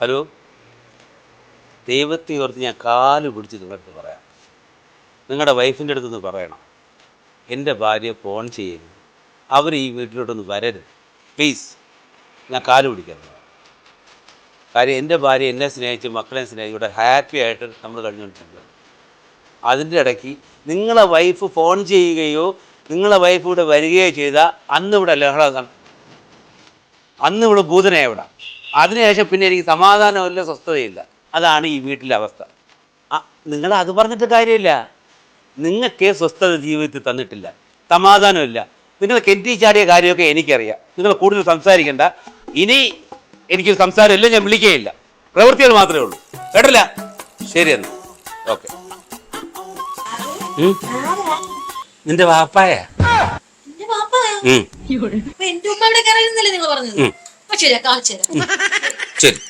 Hello? ദൈവത്തെ ഓർത്ത് ഞാൻ കാൽ പിടിച്ച് നിങ്ങളടുത്ത് പറയാം. നിങ്ങളുടെ വൈഫിന്റെ അടുത്തൊന്ന് പറയണം. എന്റെ ഭാര്യ ഫോൺ ചെയ്യരുത്. അവർ ഈ വീട്ടിലോട്ടൊന്ന് വരരുത്. പ്ലീസ് ഞാൻ കാൽ പിടിക്കാം. കാര്യം എന്റെ ഭാര്യ എന്നെ സ്നേഹിച്ച് മക്കളെ സ്നേഹിച്ച് ഇവിടെ ഹാപ്പി ആയിട്ട് നമ്മൾ കഴിഞ്ഞുകൊണ്ടിരിക്കുന്നത് അതിന്റെ ഇടയ്ക്ക് നിങ്ങളെ വൈഫ് ഫോൺ ചെയ്യുകയോ നിങ്ങളെ വൈഫ് ഇവിടെ വരികയോ ചെയ്താൽ അന്ന് ഇവിടെ ലഹള അന്ന് ഇവിടെ ഭൂതനായ ഇവിടെ അതിനുശേഷം പിന്നെ എനിക്ക് സമാധാനമില്ല സ്വസ്ഥതയില്ല. അതാണ് ഈ വീട്ടിലെ അവസ്ഥ. ആ നിങ്ങൾ അത് പറഞ്ഞിട്ട് കാര്യമില്ല. നിങ്ങൾക്ക് സ്വസ്ഥത ജീവിതത്തിൽ തന്നിട്ടില്ല. സമാധാനമില്ല നിങ്ങൾ കെറ്റി ചാടിയ കാര്യമൊക്കെ എനിക്കറിയാം. നിങ്ങൾ കൂടുതൽ സംസാരിക്കണ്ട. ഇനി എനിക്ക് സംസാരമില്ല ഞാൻ വിളിക്കുകയില്ല പ്രവൃത്തികൾ മാത്രമേ ഉള്ളൂ. കേട്ടില്ല? ശരി എന്നാ. ഓക്കെ. നിന്റെ വാപ്പായ? ശരിയാ കാണിച്ചു തരാം ശരി.